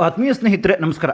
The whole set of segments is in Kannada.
ಆತ್ಮೀಯ ಸ್ನೇಹಿತರೆ ನಮಸ್ಕಾರ.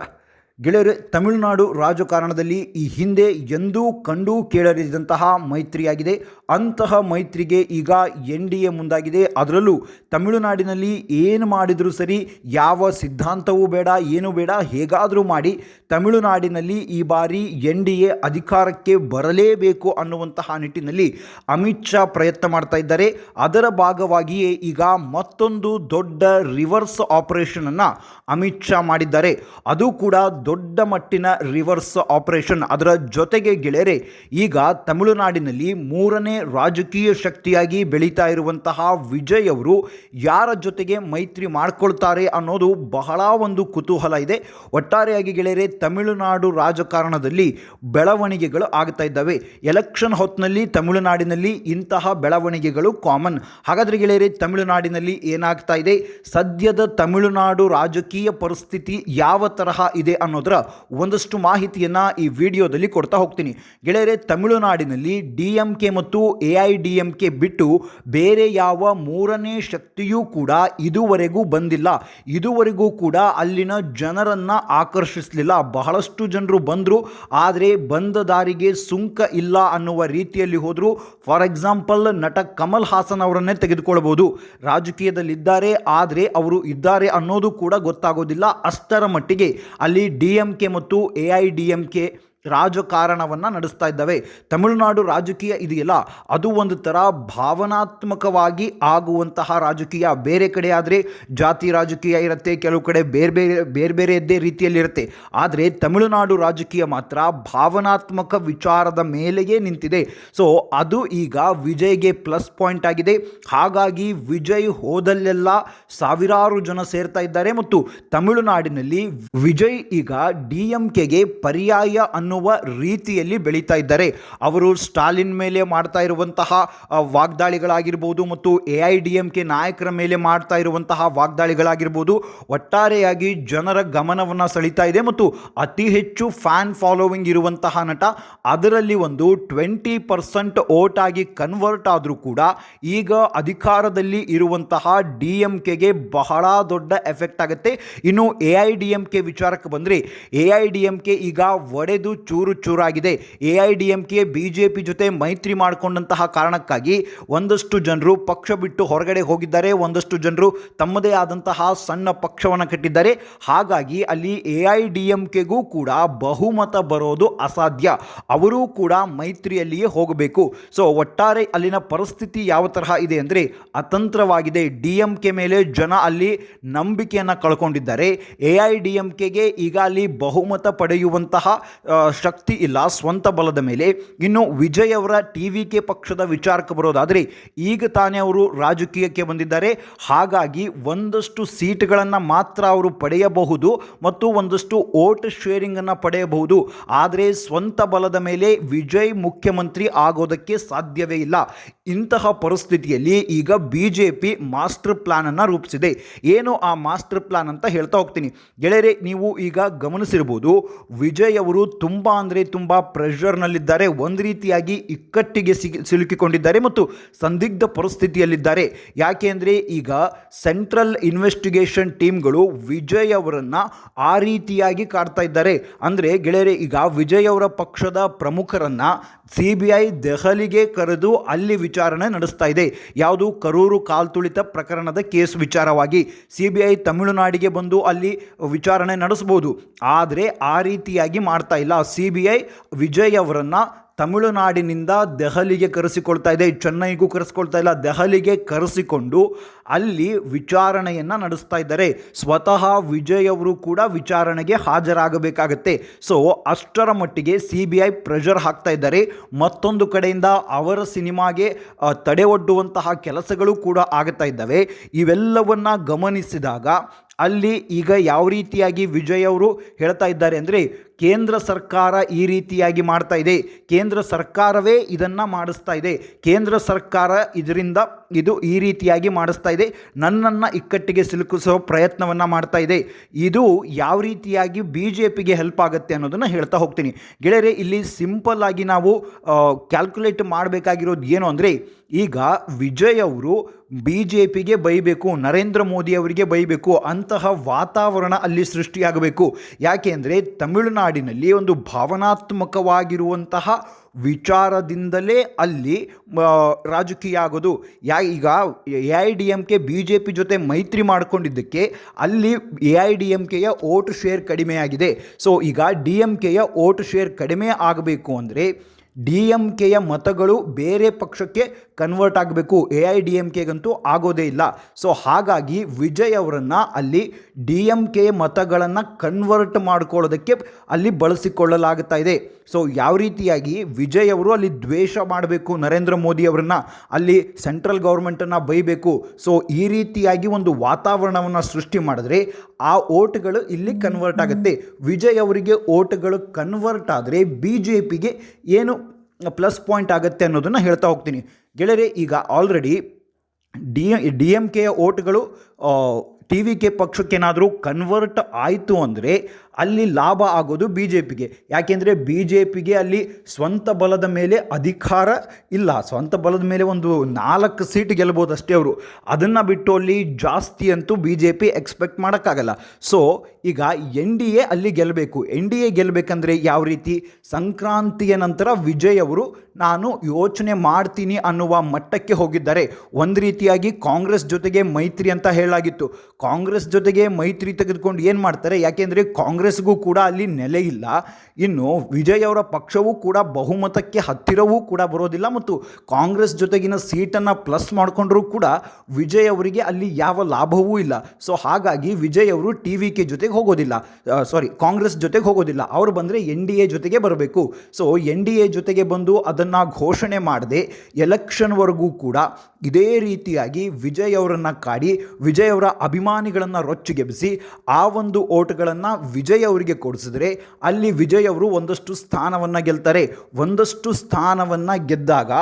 ಗೆಳೆಯರೆ ತಮಿಳುನಾಡು ರಾಜಕಾರಣದಲ್ಲಿ ಈ ಹಿಂದೆ ಎಂದೂ ಕಂಡು ಕೇಳರಿದಂತಹ ಮೈತ್ರಿಯಾಗಿದೆ. ಅಂತಹ ಮೈತ್ರಿಗೆ ಈಗ ಎನ್ ಡಿ ಎ ಮುಂದಾಗಿದೆ. ಅದರಲ್ಲೂ ತಮಿಳುನಾಡಿನಲ್ಲಿ ಏನು ಮಾಡಿದರೂ ಸರಿ, ಯಾವ ಸಿದ್ಧಾಂತವೂ ಬೇಡ, ಏನೂ ಬೇಡ, ಹೇಗಾದರೂ ಮಾಡಿ ತಮಿಳುನಾಡಿನಲ್ಲಿ ಈ ಬಾರಿ ಎನ್ ಡಿ ಎ ಅಧಿಕಾರಕ್ಕೆ ಬರಲೇಬೇಕು ಅನ್ನುವಂತಹ ನಿಟ್ಟಿನಲ್ಲಿ ಅಮಿತ್ ಶಾ ಪ್ರಯತ್ನ ಮಾಡ್ತಾ ಇದ್ದಾರೆ. ಅದರ ಭಾಗವಾಗಿಯೇ ಈಗ ಮತ್ತೊಂದು ದೊಡ್ಡ ರಿವರ್ಸ್ ಆಪರೇಷನನ್ನು ಅಮಿತ್ ಶಾ ಮಾಡಿದ್ದಾರೆ. ಅದು ಕೂಡ ದೊಡ್ಡ ಮಟ್ಟಿನ ರಿವರ್ಸ್ ಆಪರೇಷನ್. ಅದರ ಜೊತೆಗೆ ಗೆಳೆಯರೆ, ಈಗ ತಮಿಳುನಾಡಿನಲ್ಲಿ ಮೂರನೇ ರಾಜಕೀಯ ಶಕ್ತಿಯಾಗಿ ಬೆಳೀತಾ ಇರುವಂತಹ ವಿಜಯ್ ಅವರು ಯಾರ ಜೊತೆಗೆ ಮೈತ್ರಿ ಮಾಡ್ಕೊಳ್ತಾರೆ ಅನ್ನೋದು ಬಹಳ ಒಂದು ಕುತೂಹಲ ಇದೆ. ಒಟ್ಟಾರೆಯಾಗಿ ಗೆಳೆಯರೆ, ತಮಿಳುನಾಡು ರಾಜಕಾರಣದಲ್ಲಿ ಬೆಳವಣಿಗೆಗಳು ಆಗ್ತಾ ಇದ್ದಾವೆ. ಎಲೆಕ್ಷನ್ ಹೊತ್ತಿನಲ್ಲಿ ತಮಿಳುನಾಡಿನಲ್ಲಿ ಇಂತಹ ಬೆಳವಣಿಗೆಗಳು ಕಾಮನ್. ಹಾಗಾದರೆ ಗೆಳೆಯರೆ, ತಮಿಳುನಾಡಿನಲ್ಲಿ ಏನಾಗ್ತಾ ಇದೆ? ಸದ್ಯದ ತಮಿಳುನಾಡು ರಾಜಕೀಯ ಪರಿಸ್ಥಿತಿ ಯಾವ ತರಹ ಇದೆ ಅನ್ನೋದರ ಒಂದಷ್ಟು ಮಾಹಿತಿಯನ್ನು ಈ ವಿಡಿಯೋದಲ್ಲಿ ಕೊಡ್ತಾ ಹೋಗ್ತೀನಿ. ಗೆಳೆಯರೆ, ತಮಿಳುನಾಡಿನಲ್ಲಿ ಡಿ ಎಂ ಕೆ ಮತ್ತು A I D M K ಬಿಟ್ಟು ಬೇರೆ ಯಾವ ಮೂರನೇ ಶಕ್ತಿಯೂ ಕೂಡ ಇದುವರೆಗೂ ಬಂದಿಲ್ಲ. ಇದುವರೆಗೂ ಕೂಡ ಅಲ್ಲಿನ ಜನರನ್ನು ಆಕರ್ಷಿಸಲಿಲ್ಲ. ಬಹಳಷ್ಟು ಜನರು ಬಂದರು. ಆದರೆ ಬಂದ ದಾರಿಗೆ ಸುಂಕ ಇಲ್ಲ ಅನ್ನುವ ರೀತಿಯಲ್ಲಿ ಹೋದರು. ಫಾರ್ ಎಕ್ಸಾಂಪಲ್ ನಟ ಕಮಲ್ ಹಾಸನ್ ಅವರನ್ನೇ ತೆಗೆದುಕೊಳ್ಳಬಹುದು ರಾಜಕೀಯದಲ್ಲಿದ್ದಾರೆ. ಆದರೆ ಅವರು ಇದ್ದಾರೆ ಅನ್ನೋದು ಕೂಡ ಗೊತ್ತಾಗೋದಿಲ್ಲ. ಅಷ್ಟರ ಮಟ್ಟಿಗೆ ಅಲ್ಲಿ ಡಿ ಎಂ ಕೆ ಮತ್ತು A I D M K ರಾಜಕಾರಣವನ್ನು ನಡೆಸ್ತಾ ಇದ್ದಾವೆ. ತಮಿಳುನಾಡು ರಾಜಕೀಯ ಇದೆಯಲ್ಲ, ಅದು ಒಂದು ಥರ ಭಾವನಾತ್ಮಕವಾಗಿ ಆಗುವಂತಹ ರಾಜಕೀಯ. ಬೇರೆ ಕಡೆ ಆದರೆ ಜಾತಿ ರಾಜಕೀಯ ಇರುತ್ತೆ, ಕೆಲವು ಕಡೆ ಬೇರೆ ಬೇರೆ ಬೇರೆ ಬೇರೆಯದ್ದೇ ರೀತಿಯಲ್ಲಿರುತ್ತೆ. ಆದರೆ ತಮಿಳುನಾಡು ರಾಜಕೀಯ ಮಾತ್ರ ಭಾವನಾತ್ಮಕ ವಿಚಾರದ ಮೇಲೆಯೇ ನಿಂತಿದೆ. ಸೊ ಅದು ಈಗ ವಿಜಯ್ಗೆ ಪ್ಲಸ್ ಪಾಯಿಂಟ್ ಆಗಿದೆ. ಹಾಗಾಗಿ ವಿಜಯ್ ಹೋದಲ್ಲೆಲ್ಲ ಸಾವಿರಾರು ಜನ ಸೇರ್ತಾ ಇದ್ದಾರೆ. ಮತ್ತು ತಮಿಳುನಾಡಿನಲ್ಲಿ ವಿಜಯ್ ಈಗ ಡಿ ಎಂ ಕೆಗೆ ಪರ್ಯಾಯ ಅನ್ನುವ ರೀತಿಯಲ್ಲಿ ಬೆಳೀತಾ ಇದ್ದಾರೆ. ಅವರು ಸ್ಟಾಲಿನ್ ಮೇಲೆ ಮಾಡ್ತಾ ಇರುವಂತಹ ವಾಗ್ದಾಳಿಗಳಾಗಿರ್ಬೋದು ಮತ್ತು A I D M K ನಾಯಕರ ಮೇಲೆ ಮಾಡ್ತಾ ಇರುವಂತಹ ವಾಗ್ದಾಳಿಗಳಾಗಿರ್ಬೋದು, ಒಟ್ಟಾರೆಯಾಗಿ ಜನರ ಗಮನವನ್ನು ಸೆಳೀತಾ ಇದೆ ಮತ್ತು ಅತಿ ಹೆಚ್ಚು ಫ್ಯಾನ್ ಫಾಲೋವಿಂಗ್ ಇರುವಂತಹ ನಟ. ಅದರಲ್ಲಿ ಒಂದು ಟ್ವೆಂಟಿ ಪರ್ಸೆಂಟ್ ಓಟ್ ಆಗಿ ಕನ್ವರ್ಟ್ ಆದರೂ ಕೂಡ ಈಗ ಅಧಿಕಾರದಲ್ಲಿ ಇರುವಂತಹ ಡಿ ಎಂ ಕೆಗೆ ಬಹಳ ದೊಡ್ಡ ಎಫೆಕ್ಟ್ ಆಗುತ್ತೆ. ಇನ್ನು A I D M K ವಿಚಾರಕ್ಕೆ ಬಂದರೆ, A I D M K ಈಗ ಒಡೆದು ಚೂರು ಚೂರಾಗಿದೆ. A I D M K, B J P ಜೊತೆ ಮೈತ್ರಿ ಮಾಡಿಕೊಂಡಂತಹ ಕಾರಣಕ್ಕಾಗಿ ಒಂದಷ್ಟು ಜನರು ಪಕ್ಷ ಬಿಟ್ಟು ಹೊರಗಡೆ ಹೋಗಿದ್ದಾರೆ. ಒಂದಷ್ಟು ಜನರು ತಮ್ಮದೇ ಆದಂತಹ ಸಣ್ಣ ಪಕ್ಷವನ್ನು ಕಟ್ಟಿದ್ದಾರೆ. ಹಾಗಾಗಿ ಅಲ್ಲಿ ಎ ಐ ಡಿ ಎಂ ಕೆಗೂ ಕೂಡ ಬಹುಮತ ಬರೋದು ಅಸಾಧ್ಯ. ಅವರೂ ಕೂಡ ಮೈತ್ರಿಯಲ್ಲಿಯೇ ಹೋಗಬೇಕು. ಸೊ, ಒಟ್ಟಾರೆ ಅಲ್ಲಿನ ಪರಿಸ್ಥಿತಿ ಯಾವ ತರಹ ಇದೆ ಅಂದರೆ ಅತಂತ್ರವಾಗಿದೆ. ಡಿ ಎಂ ಕೆ ಮೇಲೆ ಜನ ಅಲ್ಲಿ ನಂಬಿಕೆಯನ್ನು ಕಳ್ಕೊಂಡಿದ್ದಾರೆ. ಎ ಐ ಡಿ ಎಂ ಕೆಗೆ ಈಗ ಅಲ್ಲಿ ಬಹುಮತ ಪಡೆಯುವಂತಹ ಶಕ್ತಿ ಇಲ್ಲ, ಸ್ವಂತ ಬಲದ ಮೇಲೆ. ಇನ್ನು ವಿಜಯ್ ಅವರ ಟಿ ವಿ ಕೆ ಪಕ್ಷದ ವಿಚಾರಕ್ಕೆ ಬರೋದಾದರೆ, ಈಗ ತಾನೇ ಅವರು ರಾಜಕೀಯಕ್ಕೆ ಬಂದಿದ್ದಾರೆ. ಹಾಗಾಗಿ ಒಂದಷ್ಟು ಸೀಟ್ಗಳನ್ನು ಮಾತ್ರ ಅವರು ಪಡೆಯಬಹುದು ಮತ್ತು ಒಂದಷ್ಟು ಓಟ್ ಶೇರಿಂಗನ್ನು ಪಡೆಯಬಹುದು. ಆದರೆ ಸ್ವಂತ ಬಲದ ಮೇಲೆ ವಿಜಯ್ ಮುಖ್ಯಮಂತ್ರಿ ಆಗೋದಕ್ಕೆ ಸಾಧ್ಯವೇ ಇಲ್ಲ. ಇಂತಹ ಪರಿಸ್ಥಿತಿಯಲ್ಲಿ ಈಗ ಬಿ ಜೆ ಪಿ ಮಾಸ್ಟರ್ ಪ್ಲಾನನ್ನು ರೂಪಿಸಿದೆ. ಏನು ಆ ಮಾಸ್ಟರ್ ಪ್ಲಾನ್ ಅಂತ ಹೇಳ್ತಾ ಹೋಗ್ತೀನಿ. ಗೆಳೆಯರೆ, ನೀವು ಈಗ ಗಮನಿಸಿರ್ಬೋದು, ವಿಜಯ್ ಅವರು ತುಂಬ ಅಂದರೆ ತುಂಬ ಪ್ರೆಷರ್ನಲ್ಲಿದ್ದಾರೆ ಒಂದು ರೀತಿಯಾಗಿ ಇಕ್ಕಟ್ಟಿಗೆ ಸಿಗಿ, ಸಿಲುಕಿಕೊಂಡಿದ್ದಾರೆ ಮತ್ತು ಸಂದಿಗ್ಧ ಪರಿಸ್ಥಿತಿಯಲ್ಲಿದ್ದಾರೆ. ಯಾಕೆ ಅಂದರೆ ಈಗ ಸೆಂಟ್ರಲ್ ಇನ್ವೆಸ್ಟಿಗೇಷನ್ ಟೀಮ್ಗಳು ವಿಜಯ್ ಅವರನ್ನು ಆ ರೀತಿಯಾಗಿ ಕಾಡ್ತಾ ಇದ್ದಾರೆ. ಅಂದರೆ ಗೆಳೆಯರೆ, ಈಗ ವಿಜಯ್ ಅವರ ಪಕ್ಷದ ಪ್ರಮುಖರನ್ನು ಸಿ ಬಿ ಐ ದೆಹಲಿಗೆ ಕರೆದು ಅಲ್ಲಿ ವಿಚಾರಣೆ ನಡೆಸ್ತಾ ಇದೆ. ಯಾವುದು ಕರೂರು ಕಾಲ್ತುಳಿತ ಪ್ರಕರಣದ ಕೇಸ್ ವಿಚಾರವಾಗಿ ಸಿ ಬಿ ಐ ತಮಿಳುನಾಡಿಗೆ ಬಂದು ಅಲ್ಲಿ ವಿಚಾರಣೆ ನಡೆಸ್ಬೋದು. ಆದರೆ ಆ ರೀತಿಯಾಗಿ ಮಾಡ್ತಾ ಇಲ್ಲ. ಸಿ ಬಿ ಐ ವಿಜಯ್ ಅವರನ್ನು ತಮಿಳುನಾಡಿನಿಂದ ದೆಹಲಿಗೆ ಕರೆಸಿಕೊಳ್ತಾ ಇದೆ. ಚೆನ್ನೈಗೂ ಕರೆಸಿಕೊಳ್ತಾ ಇಲ್ಲ. ದೆಹಲಿಗೆ ಕರೆಸಿಕೊಂಡು ಅಲ್ಲಿ ವಿಚಾರಣೆಯನ್ನು ನಡೆಸ್ತಾ ಇದ್ದಾರೆ. ಸ್ವತಃ ವಿಜಯ್ ಅವರು ಕೂಡ ವಿಚಾರಣೆಗೆ ಹಾಜರಾಗಬೇಕಾಗತ್ತೆ. ಸೊ ಅಷ್ಟರ ಮಟ್ಟಿಗೆ ಸಿ ಬಿ ಐ ಪ್ರೆಷರ್ ಹಾಕ್ತಾ ಇದ್ದಾರೆ. ಮತ್ತೊಂದು ಕಡೆಯಿಂದ ಅವರ ಸಿನಿಮಾಗೆ ತಡೆ ಒಡ್ಡುವಂತಹ ಕೆಲಸಗಳು ಕೂಡ ಆಗ್ತಾ ಇದ್ದಾವೆ. ಇವೆಲ್ಲವನ್ನು ಗಮನಿಸಿದಾಗ ಅಲ್ಲಿ ಈಗ ಯಾವ ರೀತಿಯಾಗಿ ವಿಜಯ್ ಅವರು ಹೇಳ್ತಾ ಇದ್ದಾರೆ ಅಂದರೆ ಕೇಂದ್ರ ಸರ್ಕಾರ ಈ ರೀತಿಯಾಗಿ ಮಾಡ್ತಾ ಇದೆ. ಕೇಂದ್ರ ಸರ್ಕಾರವೇ ಇದನ್ನು ಮಾಡಿಸ್ತಾ ಇದೆ. ಕೇಂದ್ರ ಸರ್ಕಾರ ಇದರಿಂದ ಇದು ಈ ರೀತಿಯಾಗಿ ಮಾಡಿಸ್ತಾ ಇದೆ. ನನ್ನನ್ನು ಇಕ್ಕಟ್ಟಿಗೆ ಸಿಲುಕಿಸೋ ಪ್ರಯತ್ನವನ್ನು ಮಾಡ್ತಾ ಇದೆ. ಇದು ಯಾವ ರೀತಿಯಾಗಿ ಬಿ ಜೆ ಪಿಗೆ ಹೆಲ್ಪ್ ಆಗುತ್ತೆ ಅನ್ನೋದನ್ನು ಹೇಳ್ತಾ ಹೋಗ್ತೀನಿ. ಗೆಳೆಯರೆ, ಇಲ್ಲಿ ಸಿಂಪಲ್ ಆಗಿ ನಾವು ಕ್ಯಾಲ್ಕುಲೇಟ್ ಮಾಡಬೇಕಾಗಿರೋದು ಏನು ಅಂದರೆ ಈಗ ವಿಜಯ್ ಅವರು ಬಿ ಜೆ ಪಿಗೆ ಬೈಬೇಕು, ನರೇಂದ್ರ ಮೋದಿ ಅವರಿಗೆ ಬೈಬೇಕು, ಅಂತಹ ವಾತಾವರಣ ಅಲ್ಲಿ ಸೃಷ್ಟಿಯಾಗಬೇಕು. ಯಾಕೆ ಅಂದರೆ ತಮಿಳುನಾಡಿನಲ್ಲಿ ಒಂದು ಭಾವನಾತ್ಮಕವಾಗಿರುವಂತಹ ವಿಚಾರದಿಂದಲೇ ಅಲ್ಲಿ ರಾಜಕೀಯ ಆಗೋದು ಯಾ, ಈಗ A I D M K B J P ಜೊತೆ ಮೈತ್ರಿ ಮಾಡಿಕೊಂಡಿದ್ದಕ್ಕೆ ಅಲ್ಲಿ ಎ ಐ ಡಿ ಎಂ ಕೆಯ ಓಟ್ ಶೇರ್ ಕಡಿಮೆಯಾಗಿದೆ. ಸೊ, ಈಗ ಡಿ ಎಂ ಕೆಯ ಓಟ್ ಶೇರ್ ಕಡಿಮೆ ಆಗಬೇಕು ಅಂದರೆ, ಡಿ ಎಂ ಕೆಯ ಮತಗಳು ಬೇರೆ ಪಕ್ಷಕ್ಕೆ ಕನ್ವರ್ಟ್ ಆಗಬೇಕು. ಎ ಐ ಡಿ ಎಂ ಕೆಗಂತೂ ಆಗೋದೇ ಇಲ್ಲ. ಸೊ ಹಾಗಾಗಿ ವಿಜಯ್ ಅವರನ್ನು ಅಲ್ಲಿ ಡಿ ಎಂ ಕೆ ಮತಗಳನ್ನು ಕನ್ವರ್ಟ್ ಮಾಡ್ಕೊಳ್ಳೋದಕ್ಕೆ ಅಲ್ಲಿ ಬಳಸಿಕೊಳ್ಳಲಾಗುತ್ತಾ ಇದೆ. ಸೊ ಯಾವ ರೀತಿಯಾಗಿ ವಿಜಯ್ ಅವರು ಅಲ್ಲಿ ದ್ವೇಷ ಮಾಡಬೇಕು ನರೇಂದ್ರ ಮೋದಿ ಅವರನ್ನು ಅಲ್ಲಿ ಸೆಂಟ್ರಲ್ ಗೌರ್ಮೆಂಟನ್ನು ಬೈಬೇಕು. ಸೊ ಈ ರೀತಿಯಾಗಿ ಒಂದು ವಾತಾವರಣವನ್ನು ಸೃಷ್ಟಿ ಮಾಡಿದ್ರೆ ಆ ಓಟ್ಗಳು ಇಲ್ಲಿ ಕನ್ವರ್ಟ್ ಆಗುತ್ತೆ. ವಿಜಯ್ ಅವರಿಗೆ ಓಟ್ಗಳು ಕನ್ವರ್ಟ್ ಆದರೆ ಬಿ ಜೆ ಪಿಗೆ ಏನು ಪ್ಲಸ್ ಪಾಯಿಂಟ್ ಆಗುತ್ತೆ ಅನ್ನೋದನ್ನು ಹೇಳ್ತಾ ಹೋಗ್ತೀನಿ. ಗೆಳೆಯರೆ, ಈಗ ಆಲ್ರೆಡಿ ಡಿ ಡಿ ಎಂ ಕೆಯ ಓಟ್ಗಳು ಟಿ ವಿ ಕೆ ಪಕ್ಷಕ್ಕೇನಾದರೂ ಕನ್ವರ್ಟ್ ಆಯಿತು ಅಂದರೆ ಅಲ್ಲಿ ಲಾಭ ಆಗೋದು ಬಿ ಜೆ ಪಿಗೆ ಯಾಕೆಂದರೆ ಬಿ ಜೆ ಪಿಗೆ ಅಲ್ಲಿ ಸ್ವಂತ ಬಲದ ಮೇಲೆ ಅಧಿಕಾರ ಇಲ್ಲ. ಸ್ವಂತ ಬಲದ ಮೇಲೆ ಒಂದು ನಾಲ್ಕು ಸೀಟ್ ಗೆಲ್ಬೋದು ಅಷ್ಟೇ ಅವರು. ಅದನ್ನು ಬಿಟ್ಟು ಅಲ್ಲಿ ಜಾಸ್ತಿ ಅಂತೂ ಬಿ ಜೆ ಪಿ ಎಕ್ಸ್ಪೆಕ್ಟ್ ಮಾಡೋಕ್ಕಾಗಲ್ಲ. ಸೊ ಈಗ ಎನ್ ಡಿ ಎ ಅಲ್ಲಿ ಗೆಲ್ಲಬೇಕು ಎನ್ ಡಿ ಎ ಗೆಲ್ಲಬೇಕಂದ್ರೆ ಯಾವ ರೀತಿ? ಸಂಕ್ರಾಂತಿಯ ನಂತರ ವಿಜಯ್ ಅವರು, ನಾನು ಯೋಚನೆ ಮಾಡ್ತೀನಿ ಅನ್ನುವ ಮಟ್ಟಕ್ಕೆ ಹೋಗಿದ್ದಾರೆ. ಒಂದು ರೀತಿಯಾಗಿ ಕಾಂಗ್ರೆಸ್ ಜೊತೆಗೆ ಮೈತ್ರಿ ಅಂತ ಹೇಳಲಾಗಿತ್ತು. ಕಾಂಗ್ರೆಸ್ ಜೊತೆಗೆ ಮೈತ್ರಿ ತೆಗೆದುಕೊಂಡು ಏನು ಮಾಡ್ತಾರೆ? ಯಾಕೆಂದರೆ ಕಾಂಗ್ರೆಸ್ಗೂ ಕೂಡ ಅಲ್ಲಿ ನೆಲೆಯಿಲ್ಲ ಇನ್ನು ವಿಜಯ್ ಅವರ ಪಕ್ಷವೂ ಕೂಡ ಬಹುಮತಕ್ಕೆ ಹತ್ತಿರವೂ ಕೂಡ ಬರೋದಿಲ್ಲ ಮತ್ತು ಕಾಂಗ್ರೆಸ್ ಜೊತೆಗಿನ ಸೀಟನ್ನು ಪ್ಲಸ್ ಮಾಡಿಕೊಂಡ್ರೂ ಕೂಡ ವಿಜಯ್ ಅವರಿಗೆ ಅಲ್ಲಿ ಯಾವ ಲಾಭವೂ ಇಲ್ಲ. ಸೊ ಹಾಗಾಗಿ ವಿಜಯ್ ಅವರು ಟಿ ವಿ ಕೆ ಜೊತೆಗೆ ಹೋಗೋದಿಲ್ಲ. ಸಾರಿ ಕಾಂಗ್ರೆಸ್ ಜೊತೆಗೆ ಹೋಗೋದಿಲ್ಲ. ಅವರು ಬಂದರೆ ಎನ್ ಡಿ ಎ ಜೊತೆಗೆ ಬರಬೇಕು. ಸೊ ಎನ್ ಡಿ ಎ ಜೊತೆಗೆ ಬಂದು ಅದನ್ನು ಘೋಷಣೆ ಮಾಡದೆ ಎಲೆಕ್ಷನ್ವರೆಗೂ ಕೂಡ ಇದೇ ರೀತಿಯಾಗಿ ವಿಜಯ್ ಅವರನ್ನು ಕಾಡಿ, ವಿಜಯ್ ಅವರ ಅಭಿಮಾನಿಗಳನ್ನು ರೊಚ್ಚಿಗೆಬ್ಬಿಸಿ ಆ ಒಂದು ಓಟ್ಗಳನ್ನು ವಿಜಯ್ ಅವರಿಗೆ ಕೊಡಿಸಿದ್ರೆ ಅಲ್ಲಿ ವಿಜಯ್ ಅವರು ಒಂದಷ್ಟು ಸ್ಥಾನವನ್ನು ಗೆಲ್ತಾರೆ. ಒಂದಷ್ಟು ಸ್ಥಾನವನ್ನು ಗೆದ್ದಾಗ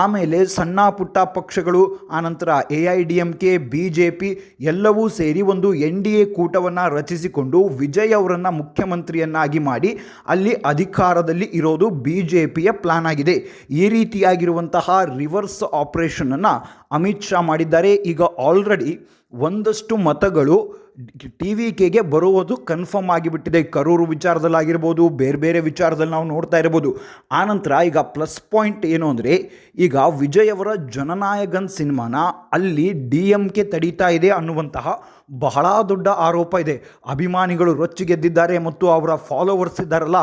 ಆಮೇಲೆ ಸಣ್ಣ ಪುಟ್ಟ ಪಕ್ಷಗಳು ಆನಂತರ A I D M K, B J P ಎಲ್ಲವೂ ಸೇರಿ ಒಂದು ಎನ್ ಡಿ ಎ ಕೂಟವನ್ನು ರಚಿಸಿಕೊಂಡು ವಿಜಯ್ ಅವರನ್ನು ಮುಖ್ಯಮಂತ್ರಿಯನ್ನಾಗಿ ಮಾಡಿ ಅಲ್ಲಿ ಅಧಿಕಾರದಲ್ಲಿ ಇರೋದು ಬಿ ಜೆ ಪಿಯ ಪ್ಲಾನ್ ಆಗಿದೆ. ಈ ರೀತಿಯಾಗಿರುವಂತಹ ರಿವರ್ಸ್ ಆಪರೇಷನನ್ನು ಅಮಿತ್ ಶಾ ಮಾಡಿದ್ದಾರೆ. ಈಗ ಆಲ್ರೆಡಿ ಒಂದಷ್ಟು ಮತಗಳು ಟಿ ವಿ ಕೆಗೆ ಬರುವುದು ಕನ್ಫರ್ಮ್ ಆಗಿಬಿಟ್ಟಿದೆ. ಕರೂರು ವಿಚಾರದಲ್ಲಾಗಿರ್ಬೋದು, ಬೇರೆ ಬೇರೆ ವಿಚಾರದಲ್ಲಿ ನಾವು ನೋಡ್ತಾ ಇರ್ಬೋದು. ಆನಂತರ ಈಗ ಪ್ಲಸ್ ಪಾಯಿಂಟ್ ಏನು ಅಂದರೆ, ಈಗ ವಿಜಯ್ ಅವರ ಜನನಾಯಕನ್ ಸಿನಿಮಾನ ಅಲ್ಲಿ ಡಿ ಎಂ ಕೆ ತಡೀತಾ ಇದೆ ಅನ್ನುವಂತಹ ಬಹಳ ದೊಡ್ಡ ಆರೋಪ ಇದೆ. ಅಭಿಮಾನಿಗಳು ರೊಚ್ಚಿಗೆದ್ದಿದ್ದಾರೆ ಮತ್ತು ಅವರ ಫಾಲೋವರ್ಸ್ ಇದ್ದಾರಲ್ಲ,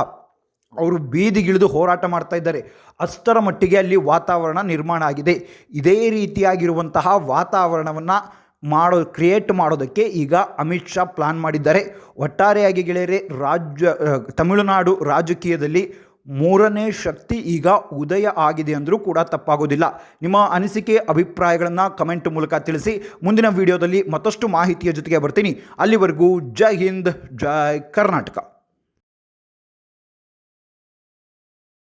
ಅವರು ಬೀದಿಗಿಳಿದು ಹೋರಾಟ ಮಾಡ್ತಾ ಇದ್ದಾರೆ. ಅಷ್ಟರ ಮಟ್ಟಿಗೆ ಅಲ್ಲಿ ವಾತಾವರಣ ನಿರ್ಮಾಣ ಆಗಿದೆ. ಇದೇ ರೀತಿಯಾಗಿರುವಂತಹ ವಾತಾವರಣವನ್ನು ಮಾಡೋ ಕ್ರಿಯೇಟ್ ಮಾಡೋದಕ್ಕೆ ಈಗ ಅಮಿತ್ ಶಾ ಪ್ಲಾನ್ ಮಾಡಿದ್ದಾರೆ. ಒಟ್ಟಾರೆಯಾಗಿ ಗೆಳೆಯರೆ, ರಾಜ್ಯ ತಮಿಳುನಾಡು ರಾಜಕೀಯದಲ್ಲಿ ಮೂರನೇ ಶಕ್ತಿ ಈಗ ಉದಯ ಆಗಿದೆ ಅಂದರೂ ಕೂಡ ತಪ್ಪಾಗೋದಿಲ್ಲ. ನಿಮ್ಮ ಅನಿಸಿಕೆ, ಅಭಿಪ್ರಾಯಗಳನ್ನು ಕಮೆಂಟ್ ಮೂಲಕ ತಿಳಿಸಿ. ಮುಂದಿನ ವಿಡಿಯೋದಲ್ಲಿ ಮತ್ತಷ್ಟು ಮಾಹಿತಿಯ ಜೊತೆಗೆ ಬರ್ತೀನಿ. ಅಲ್ಲಿವರೆಗೂ ಜೈ ಹಿಂದ್, ಜೈ ಕರ್ನಾಟಕ.